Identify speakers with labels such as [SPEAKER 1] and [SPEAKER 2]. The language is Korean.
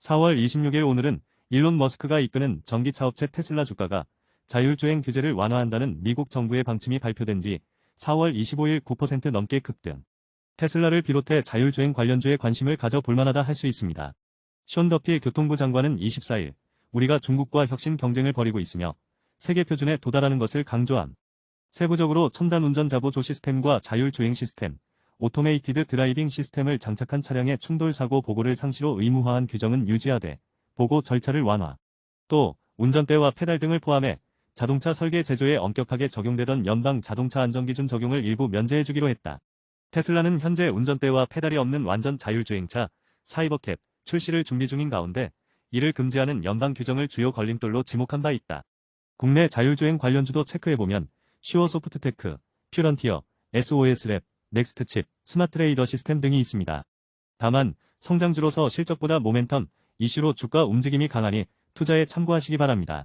[SPEAKER 1] 4월 26일 오늘은 일론 머스크가 이끄는 전기차 업체 테슬라 주가가 자율주행 규제를 완화한다는 미국 정부의 방침이 발표된 뒤 4월 25일 9% 넘게 급등. 테슬라를 비롯해 자율주행 관련주에 관심을 가져볼 만하다 할 수 있습니다. 션 더피 교통부 장관은 24일 우리가 중국과 혁신 경쟁을 벌이고 있으며 세계 표준에 도달하는 것을 강조함. 세부적으로 첨단 운전 자보조 시스템과 자율주행 시스템, 오토메이티드 드라이빙 시스템을 장착한 차량의 충돌 사고 보고를 상시로 의무화한 규정은 유지하되 보고 절차를 완화. 또 운전대와 페달 등을 포함해 자동차 설계 제조에 엄격하게 적용되던 연방 자동차 안전기준 적용을 일부 면제해주기로 했다. 테슬라는 현재 운전대와 페달이 없는 완전 자율주행차 사이버캡 출시를 준비 중인 가운데 이를 금지하는 연방 규정을 주요 걸림돌로 지목한 바 있다. 국내 자율주행 관련주도 체크해보면 슈어소프트테크, 퓨런티어, SOS랩, 넥스트칩, 스마트레이더 시스템 등이 있습니다. 다만 성장주로서 실적보다 모멘텀, 이슈로 주가 움직임이 강하니 투자에 참고하시기 바랍니다.